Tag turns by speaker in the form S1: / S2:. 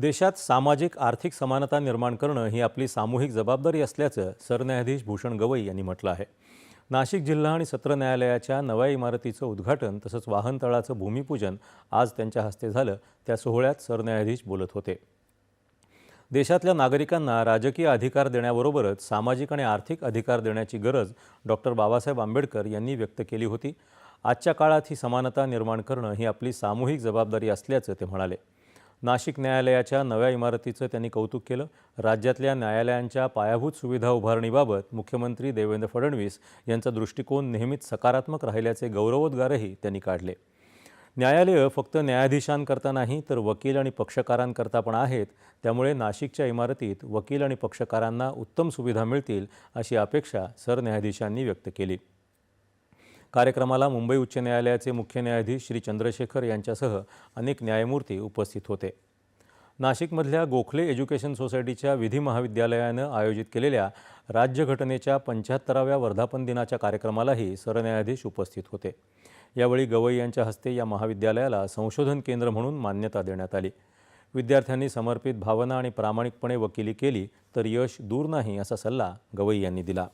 S1: देशात सामाजिक आर्थिक समानता निर्माण करणं ही आपली सामूहिक जबाबदारी असल्याचं सरन्यायाधीश भूषण गवई यांनी म्हटलं आहे. नाशिक जिल्हा आणि सत्र न्यायालयाच्या नव्या इमारतीचं उद्घाटन तसंच वाहनतळाचं भूमिपूजन आज त्यांच्या हस्ते झालं त्या सोहळ्यात सरन्यायाधीश बोलत होते. देशातल्या नागरिकांना राजकीय अधिकार देण्याबरोबरच सामाजिक आणि आर्थिक अधिकार देण्याची गरज डॉक्टर बाबासाहेब आंबेडकर यांनी व्यक्त केली होती. आजच्या काळात ही समानता निर्माण करणं ही आपली सामूहिक जबाबदारी असल्याचं ते म्हणाले. नाशिक न्यायालयाच्या नव्या इमारतीचं त्यांनी कौतुक केलं. राज्यातल्या न्यायालयांच्या पायाभूत सुविधा उभारणीबाबत मुख्यमंत्री देवेंद्र फडणवीस यांचा दृष्टिकोन नेहमीच सकारात्मक राहिल्याचे गौरवोद्गारही त्यांनी काढले. न्यायालयं फक्त न्यायाधीशांकरता नाही तर वकील आणि पक्षकारांकरता पण आहेत. त्यामुळे नाशिकच्या इमारतीत वकील आणि पक्षकारांना उत्तम सुविधा मिळतील अशी अपेक्षा सरन्यायाधीशांनी व्यक्त केली. कार्यक्रमाला मुंबई उच्च न्यायालयाचे मुख्य न्यायाधीश श्री चंद्रशेखर यांच्यासह अनेक न्यायमूर्ती उपस्थित होते. नाशिकमधल्या गोखले एज्युकेशन सोसायटीच्या विधी महाविद्यालयानं आयोजित केलेल्या राज्यघटनेच्या पंच्याहत्तराव्या वर्धापन दिनाच्या कार्यक्रमालाही सरन्यायाधीश उपस्थित होते. यावेळी गवई यांच्या हस्ते या महाविद्यालयाला संशोधन केंद्र म्हणून मान्यता देण्यात आली. विद्यार्थ्यांनी समर्पित भावना आणि प्रामाणिकपणे वकिली केली तर यश दूर नाही असा सल्ला गवई यांनी दिला.